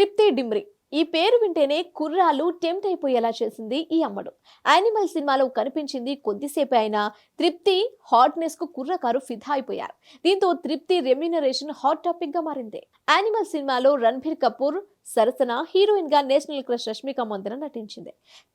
తృప్తి డిమ్రి ఈ పేరు వింటేనే కుర్రాలు టెంప్ట్ అయిపోయేలా చేసింది ఈ అమ్మడు. యానిమల్ సినిమాలో కనిపించింది కొద్దిసేపు అయినా తృప్తి హాట్నెస్కు కుర్రకారు ఫిదా అయిపోయారు. దీంతో తృప్తి రెమ్యునరేషన్ హాట్ టాపిక్గా మారింది. యానిమల్ సినిమాలో రణ్బీర్ కపూర్ సరసన హీరోయిన్గా నేషనల్ క్రష్ రష్మిక మందన నటించింది.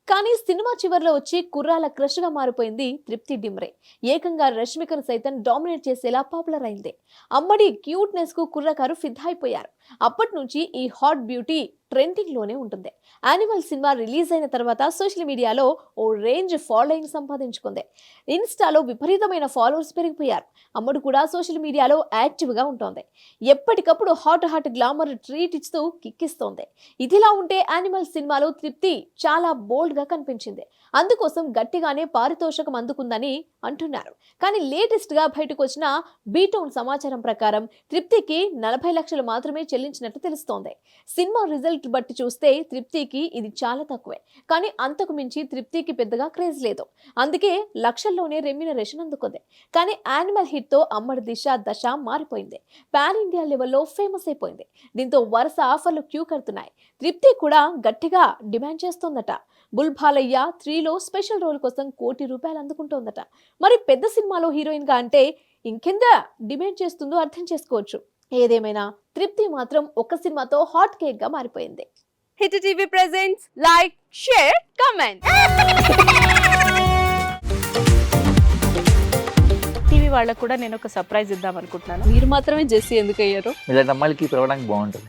కానీ సినిమా చివర్లో వచ్చి కుర్రాల క్రష్గా మారిపోయింది తృప్తి డిమ్రే ఏకంగా రష్మికను సైతం డామినేట్ చేసేలా పాపులర్ అయింది. అమ్మడి క్యూట్నెస్కు కుర్రకారు ఫిదా అయిపోయారు అప్పటి నుంచి ఈ హాట్ బ్యూటీ ట్రెండింగ్లోనే ఉంటుంది. యానిమల్ సినిమా రిలీజ్ అయిన తర్వాత సోషల్ మీడియాలో ఓ రేంజ్ ఫాలోయింగ్ సంపాదించుకుంది. ఇన్స్టాలో విపరీతమైన ఫాలోవర్స్ పెరిగిపోయారు. అమ్మడు కూడా సోషల్ మీడియాలో యాక్టివ్గా ఉంటుంది. ఎప్పటికప్పుడు హాట్ హాట్ గ్లామర్ ట్రీట్ ఇస్తూ కిక్కిస్తోంది ఇదిలా ఉంటే యానిమల్ సినిమాలో తృప్తి చాలా బోల్డ్గా కనిపించింది. అందుకోసం గట్టిగానే పారితోషకం అందుకుందని అంటున్నారు. కానీ లేటెస్ట్గా బయటకు వచ్చిన బీటౌన్ సమాచారం ప్రకారం తృప్తికి నలభై లక్షలు మాత్రమే చెల్లించినట్టు తెలుస్తోంది. సినిమా రిజల్ట్ బట్టి చూస్తే తృప్తికి ఇది చాలా తక్కువే. కానీ అంతకు మించి తృప్తికి పెద్దగా క్రేజ్ లేదు. అందుకే లక్షల్లోనే రెమ్యునరేషన్ అందుకుంది. కానీ యానిమల్ హిట్తో అమ్మడి దిశ దశ మారిపోయింది. పాన్ ఇండియా లెవెల్లో ఫేమస్ అయిపోయింది. దీంతో వరుస ఆఫర్లు క్యూ కడుతున్నాయి. తృప్తి కూడా గట్టిగా డిమాండ్ చేస్తోందట. బుల్భాలయ్య త్రీలో స్పెషల్ రోల్ కోసం కోటి రూపాయలు అందుకుంటోందట. మరి పెద్ద సినిమాలో హీరోయిన్గా అంటే ఇంకెంత డిమాండ్ చేస్తుందో అర్థం చేసుకోవచ్చు. ఏదేమైనా తృప్తి మాత్రం ఒక్క సినిమాతో హాట్ కేక్గా మారిపోయింది. Hit TV presents like share comment. TV వాళ్ళకు కూడా నేను ఒక సర్ప్రైజ్ ఇద్దాం అనుకుంటున్నాను. మీరు మాత్రమే జెస్సీ ఎందుకు అయ్యారు ఇలాంటి అమ్మాయిలకి పిలవడానికి బాగుంటుంది.